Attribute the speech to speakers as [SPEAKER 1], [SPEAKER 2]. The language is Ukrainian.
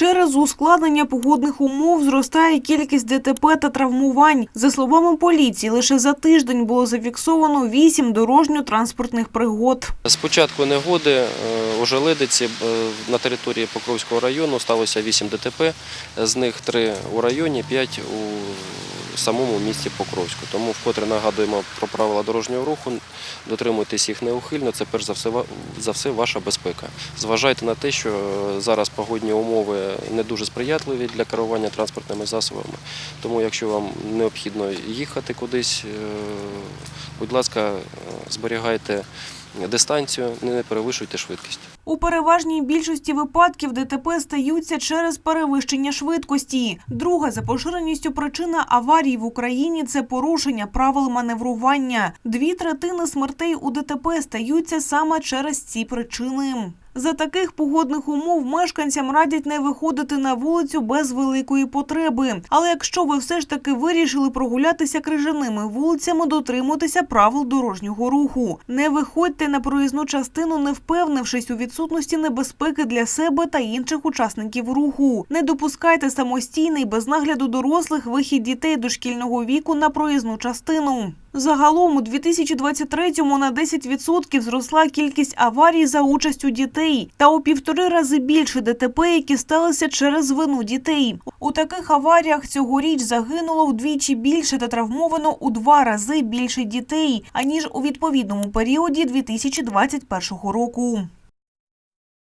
[SPEAKER 1] Через ускладнення погодних умов зростає кількість ДТП та травмувань. За словами поліції, лише за тиждень було зафіксовано вісім дорожньо-транспортних пригод.
[SPEAKER 2] З початку негоди е, у Желедиці е, на території Покровського району сталося 8 ДТП, з них 3 у районі, 5 у самому місті Покровську. Тому вкотре нагадуємо про правила дорожнього руху, дотримуйтесь їх неухильно, це перш за все, за все ваша безпека. Зважайте на те, що е, зараз погодні умови не дуже сприятливі для керування транспортними засобами. Тому якщо вам необхідно їхати кудись, е, будь ласка, е, зберігайте дистанцію, не перевищуйте швидкість.
[SPEAKER 1] У переважній більшості випадків ДТП стаються через перевищення швидкості. Друга за поширеністю причина аварій в Україні це порушення правил маневрування. Дві третини смертей у ДТП стаються саме через ці причини. За таких погодних умов мешканцям радять не виходити на вулицю без великої потреби. Але якщо ви все ж таки вирішили прогулятися крижаними вулицями, дотримуйтеся правил дорожнього руху. Не виходьте на проїзну частину, не впевнившись у відсутності небезпеки для себе та інших учасників руху. Не допускайте самостійний без нагляду дорослих вихід дітей дошкільного віку на проїзну частину. Загалом у 2023-му на 10% зросла кількість аварій за участю дітей та у півтори рази більше ДТП, які сталися через вину дітей. У таких аваріях цьогоріч загинуло вдвічі більше та травмовано у два рази більше дітей, аніж у відповідному періоді 2021 року.